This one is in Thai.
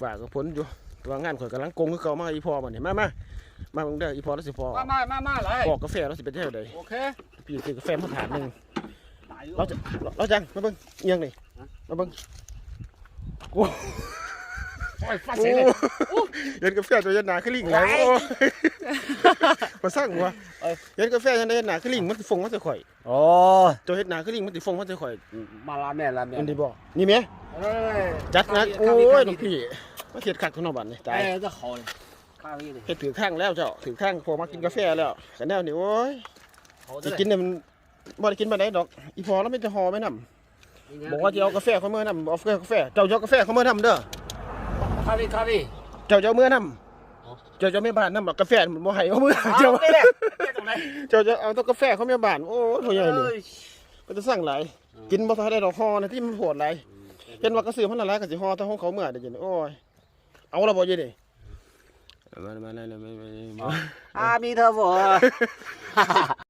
ฝากก็พ้นอยู่แตัวางานข่อยกำลังกงคือเก่ามาอีพอมาเนี่ยมามามาเบิ่งเด้ออีพอแล้วสิพอมามามามาเลยปอกกาแฟแล้วสิเป็นเท่าใดโอเคพี่ซื้อกาแฟมาถาดหนึงตายอยู่เราจะเราจังมาเบิ่งเอียงนี่มาเบิ่งโอ้โอ้ยฟาดโอ้เสียเลยเย็นกาแฟตัวเย็นหนาคือลิงไหลโอ้มาสั่งวะเย็นกาแฟยันได้เย็นหนาคือลิงมันสิฟงมันสิข่อยโอ้เจ้าเฮ็ดหนาคือลิงมันสิฟงมันสิข่อยมาลาแม่ลาแม่มันดีบ่นี่แม่ เอ้ยจัดนะข้าโอ้วียข้าน้วีองพี่มาเฮ็ดคักทุนเอาบัดนี่ตายเอ้ยจะขอเลยข้าวนี่เลยเฮ็ดถือข้างแล้วเจ้าถือข้างพอมากินกาแฟแล้วกันแนวนี่โอ้ยขอสิได้กินเนี่ยมันบ่ได้กินบ่ได้ดอก อีพอแล้วไม่จะห่อไม่นำบอกว่าจะเอากาแฟเขาเมื่อนำเอากาแฟเจ้าจะเอากาแฟเขาเมื่อนำเด้อข้าวนี่ข้าวนี่เจ้าจะเอาเมื่อนำอ๋อเจ้าจะไม่บ้านนำกาแฟมันบ่ให้เอาเมื่อเอาเจ้าไปเลยไปตรงไหนเจ้าจะเอาแตัวกาแฟเขาไม่บ้านโอ้ยโหใหญ่นี่เอ้ยมันจะสั่งหลายกินบ่ทันได้ดอกห่อนะที่มันโหดหลาย เห็นว่ากระสือมันละลายก็สิห่อแต่ของเขาเมื่อเดี๋ยวนี้โอ้ยเอาละบ่ยี่นี่มามามามามาอ่ามีเธอบ่